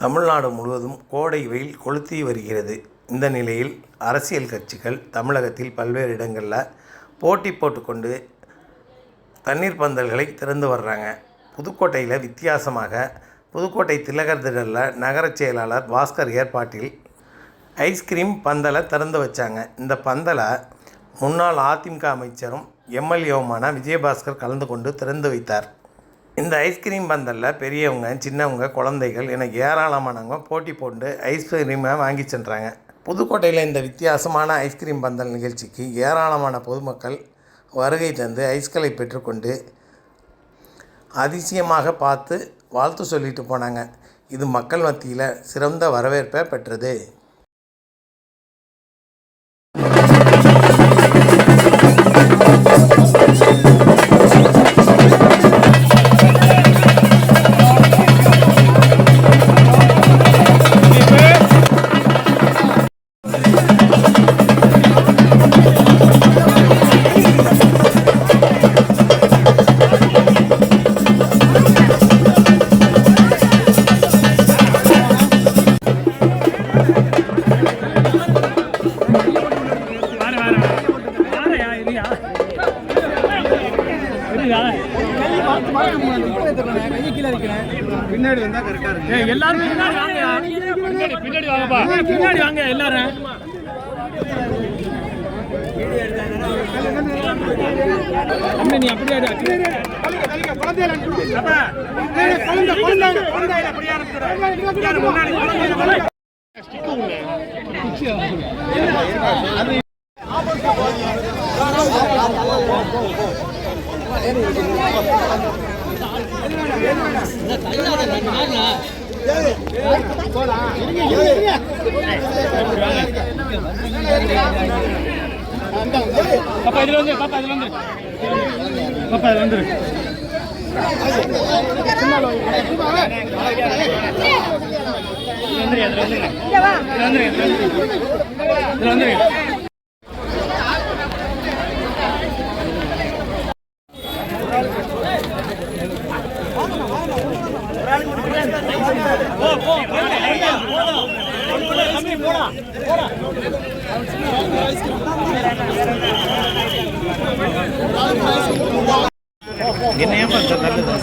தமிழ்நாடு முழுவதும் கோடை வெயில் கொளுத்தி வருகிறது. இந்த நிலையில் அரசியல் கட்சிகள் தமிழகத்தில் பல்வேறு இடங்களில் போட்டி போட்டுக்கொண்டு தண்ணீர் பந்தல்களை திறந்து வர்றாங்க. புதுக்கோட்டையில் வித்தியாசமாக புதுக்கோட்டை திலகர் திடலில் நகரச் செயலாளர் பாஸ்கர் ஏற்பாட்டில் ஐஸ்கிரீம் பந்தலை திறந்து வச்சாங்க. இந்த பந்தலை முன்னாள் அதிமுக அமைச்சரும் எம்எல்ஏவுமான விஜயபாஸ்கர் கலந்து கொண்டு திறந்து வைத்தார். இந்த ஐஸ்கிரீம் பந்தலில் பெரியவங்க சின்னவங்க குழந்தைகள் எனக்கு ஏராளமானவங்க போட்டி போட்டு ஐஸ்கிரீமை வாங்கி சென்றாங்க. புதுக்கோட்டையில் இந்த வித்தியாசமான ஐஸ்கிரீம் பந்தல் நிகழ்ச்சிக்கு ஏராளமான பொதுமக்கள் வருகை தந்து ஐஸ்களை பெற்றுக்கொண்டு அதிசயமாக பார்த்து வாழ்த்து சொல்லிட்டு போனாங்க. இது மக்கள் மத்தியில் சிறந்த வரவேற்பை பெற்றது. வார பின்னாடி வந்தா கரெக்டா இருக்கு எல்லாரும் பின்னாடி பின்னாடி வாங்கப்பா பின்னாடி வாங்க எல்லாரும் நீ அப்படியே குழந்தை பாப்பா இதுல வந்து பாப்பா இதுல வந்து. பாப்பா இதுல வந்துரு இதுல வந்து இதுல வந்து என்ன ஏன் தள்ளுது